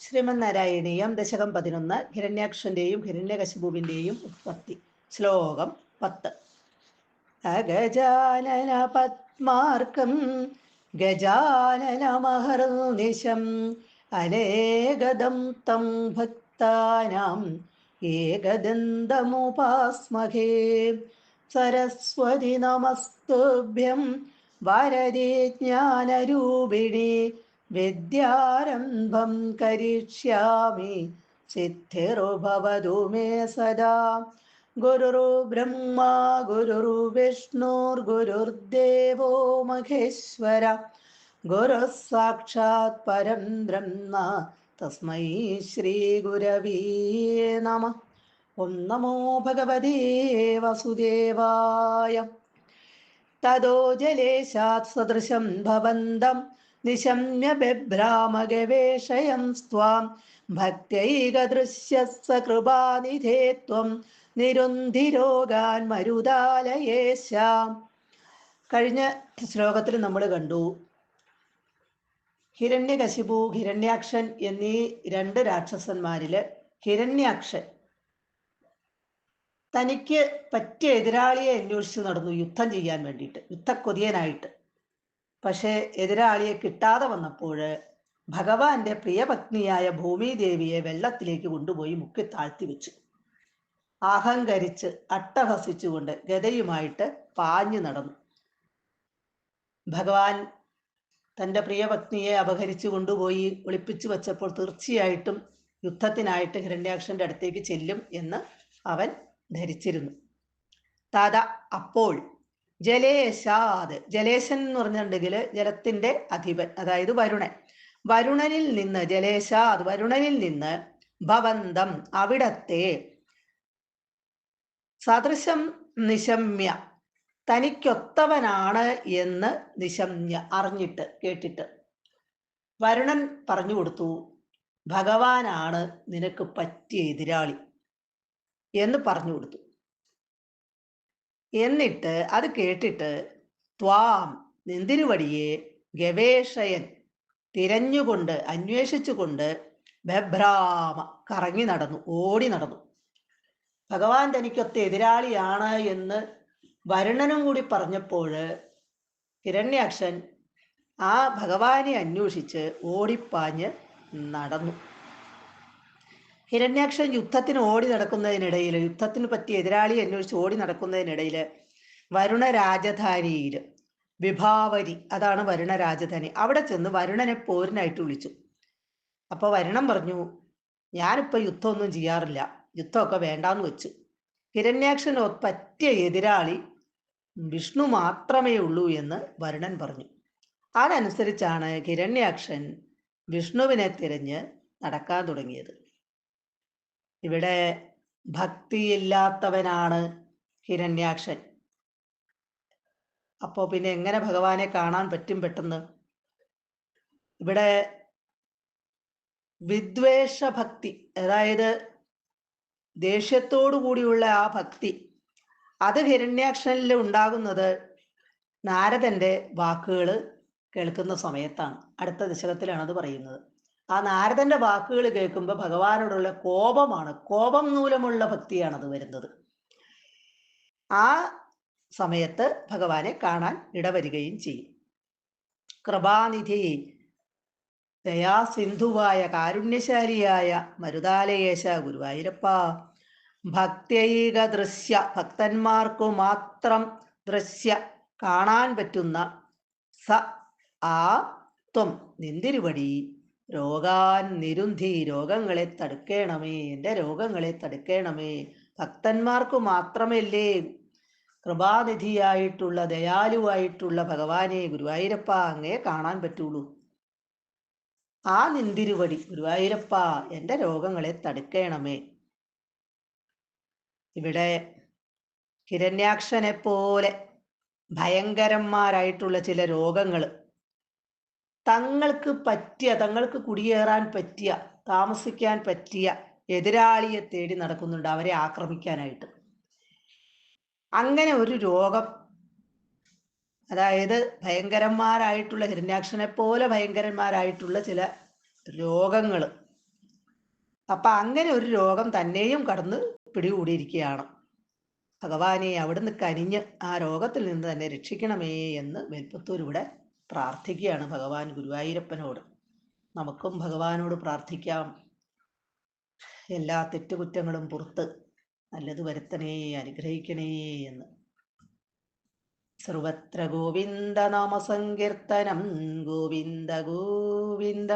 ശ്രീമന്നാരായണീയം ദശകം പതിനൊന്ന് ഹിരണ്യാക്ഷന്റെയും ഹിരണ്യകശിപുവിന്റെയും ഉത്പത്തി. ശ്ലോകം പത്ത്. അഗജാനന പത്മാർക്കം ഗജാനനമഹർനിശം അനേകദം തം ഭക്താനാം ഏകദന്തമുപാസ്മഹേ. സരസ്വതി നമസ്തുഭ്യം വരദേ ജ്ഞാനരൂപിണി വിദ്യാരംഭം കരിഷ്യാമി സിദ്ധിർഭവതു മേ സദാ. गुरुर्ब्रह्मा ബ്രഹ്മ ഗുരുരു गुरुः പരം ബ്രഹ്മ തസ്മൈ ശ്രീ ഗുരവീ നമ. ഓം നമോ ഭഗവതേ വസുദേവായ. തതോ ജലേശാത് സദൃശം ഭവന്തം നിശമ്യ ബഭ്രാമഗവേഷയം സ്വാം. ഭക്തൈകദൃശ്യ സകൃപാനിധേ ത്വം. നിരുന്ധിരോഗാൻ മരുതാലയേശാം കഴിഞ്ഞ ശ്ലോകത്തിൽ നമ്മൾ കണ്ടു. ഹിരണ്യകശിപു ഹിരണ്യാക്ഷൻ എന്നീ രണ്ട് രാക്ഷസന്മാരിൽ ഹിരണ്യാക്ഷൻ തനിക്ക് പറ്റിയ എതിരാളിയെ അന്വേഷിച്ച് നടന്നു യുദ്ധം ചെയ്യാൻ വേണ്ടിയിട്ട്. യുദ്ധക്കൊതിയനായിട്ട്. പക്ഷേ എതിരാളിയെ കിട്ടാതെ വന്നപ്പോൾ ഭഗവാന്റെ പ്രിയപത്നിയായ ഭൂമിദേവിയെ വെള്ളത്തിലേക്ക് കൊണ്ടുപോയി മുക്കി താഴ്ത്തി വെച്ചു. അഹങ്കരിച്ച് അട്ടഹസിച്ചുകൊണ്ട് ഗതയുമായിട്ട് പാഞ്ഞു നടന്നു. ഭഗവാൻ തന്റെ പ്രിയപത്നിയെ അപഹരിച്ചു കൊണ്ടുപോയി ഒളിപ്പിച്ചു വച്ചപ്പോൾ തീർച്ചയായിട്ടും യുദ്ധത്തിനായിട്ട് ഹിരണ്യാക്ഷന്റെ അടുത്തേക്ക് ചെല്ലും എന്ന് അവൻ ധരിച്ചിരുന്നു. താത അപ്പോൾ ജലേശാത്. ജലേശൻ എന്ന് പറഞ്ഞിട്ടുണ്ടെങ്കിൽ ജലത്തിന്റെ അധിപൻ അതായത് വരുണൻ. വരുണനിൽ നിന്ന് ജലേശാത് വരുണനിൽ നിന്ന് ഭവന്തം അവിടത്തെ സദൃശം നിശമ്യ തനിക്കൊത്തവനാണ് എന്ന് നിശമ്യ അറിഞ്ഞിട്ട് കേട്ടിട്ട് വരുണൻ പറഞ്ഞു കൊടുത്തു ഭഗവാനാണ് നിനക്ക് പറ്റിയ എതിരാളി എന്ന് പറഞ്ഞു കൊടുത്തു. എന്നിട്ട് അത് കേട്ടിട്ട് ത്വാം നിന്തിരുവടിയെ ഗവേഷയൻ തിരഞ്ഞുകൊണ്ട് അന്വേഷിച്ചുകൊണ്ട് ബഭ്രാമ കറങ്ങി നടന്നു ഓടി നടന്നു. ഭഗവാൻ തനിക്കൊത്ത എതിരാളിയാണ് എന്ന് വരുണനും കൂടി പറഞ്ഞപ്പോൾ ഹിരണ്യാക്ഷൻ ആ ഭഗവാനെ അന്വേഷിച്ച് ഓടിപ്പാഞ്ഞ് നടന്നു. ഹിരണ്യാക്ഷൻ യുദ്ധത്തിന് ഓടി നടക്കുന്നതിനിടയിൽ യുദ്ധത്തിന് പറ്റിയ എതിരാളി അന്വേഷിച്ച് ഓടി നടക്കുന്നതിനിടയിൽ വരുണ രാജധാനിയിൽ വിഭാവരി അതാണ് വരുണ രാജധാനി. അവിടെ ചെന്ന് വരുണനെ പോരിനായിട്ട് വിളിച്ചു. അപ്പൊ വരുണൻ പറഞ്ഞു ഞാനിപ്പോ യുദ്ധമൊന്നും ചെയ്യാറില്ല. യുദ്ധമൊക്കെ വേണ്ടാന്ന് വെച്ചു. ഹിരണ്യാക്ഷൻ പറ്റിയ എതിരാളി വിഷ്ണു മാത്രമേ ഉള്ളൂ എന്ന് വരുണൻ പറഞ്ഞു. അതനുസരിച്ചാണ് ഹിരണ്യാക്ഷൻ വിഷ്ണുവിനെ തിരഞ്ഞ് നടക്കാൻ തുടങ്ങിയത്. ഇവിടെ ഭക്തിയില്ലാത്തവനാണ് ഹിരണ്യാക്ഷൻ. അപ്പോ പിന്നെ എങ്ങനെ ഭഗവാനെ കാണാൻ പറ്റും പെട്ടെന്ന്? ഇവിടെ വിദ്വേഷ ഭക്തി അതായത് ദേഷ്യത്തോടു കൂടിയുള്ള ആ ഭക്തി അത് ഹിരണ്യാക്ഷനിൽ ഉണ്ടാകുന്നത് നാരദന്റെ വാക്കുകൾ കേൾക്കുന്ന സമയത്താണ്. അടുത്ത ദശകത്തിലാണ് അത് പറയുന്നത്. ആ നാരദന്റെ വാക്കുകൾ കേൾക്കുമ്പോൾ ഭഗവാനോടുള്ള കോപമാണ്. കോപം മൂലമുള്ള ഭക്തിയാണ് അത് വരുന്നത്. ആ സമയത്ത് ഭഗവാനെ കാണാൻ ഇടവരികയും ചെയ്യും. കൃപാനിധി ദയാസിന്ധുവായ കാരുണ്യശാലിയായ മരുതാലയേശ ഗുരുവായൂരപ്പ ഭക്തൈക ദൃശ്യ ഭക്തന്മാർക്കു മാത്രം ദൃശ്യ കാണാൻ പറ്റുന്ന സ ആ ത്വം നിന്തിരുവടി രോഗാൻ നിരുന്ധി രോഗങ്ങളെ തടുക്കണമേ. എന്റെ രോഗങ്ങളെ തടുക്കണമേ. ഭക്തന്മാർക്ക് മാത്രമല്ലേ കൃപാനിധിയായിട്ടുള്ള ദയാലുവായിട്ടുള്ള ഭഗവാനെ ഗുരുവായൂരപ്പ അങ്ങേ കാണാൻ പറ്റുള്ളൂ. ആ നിന്തിരുവടി ഗുരുവായൂരപ്പ എന്റെ രോഗങ്ങളെ തടുക്കണമേ. ഇവിടെ ഹിരണ്യാക്ഷനെ പോലെ ഭയങ്കരന്മാരായിട്ടുള്ള ചില രോഗങ്ങൾ തങ്ങൾക്ക് പറ്റിയ തങ്ങൾക്ക് കുടിയേറാൻ പറ്റിയ താമസിക്കാൻ പറ്റിയ എതിരാളിയെ തേടി നടക്കുന്നുണ്ട് അവരെ ആക്രമിക്കാനായിട്ട്. അങ്ങനെ ഒരു രോഗം അതായത് ഭയങ്കരന്മാരായിട്ടുള്ള ഹിരണ്യാക്ഷനെ പോലെ ഭയങ്കരന്മാരായിട്ടുള്ള ചില രോഗങ്ങൾ അപ്പൊ അങ്ങനെ ഒരു രോഗം തന്നെയും കടന്ന് പിടികൂടിയിരിക്കുകയാണ്. ഭഗവാനെ അവിടുന്ന് കനിഞ്ഞ് ആ രോഗത്തിൽ നിന്ന് തന്നെ രക്ഷിക്കണമേ എന്ന് വെൽപ്പത്തൂർ ഇവിടെ പ്രാർത്ഥിക്കുകയാണ് ഭഗവാൻ ഗുരുവായൂരപ്പനോട്. നമുക്കും ഭഗവാനോട് പ്രാർത്ഥിക്കാം. എല്ലാ തെറ്റുകുറ്റങ്ങളും പുറത്ത് നല്ലത് വരുത്തണേ അനുഗ്രഹിക്കണേ എന്ന്. സർവത്ര ഗോവിന്ദ നാമസങ്കീർത്തനം ഗോവിന്ദ ഗോവിന്ദ.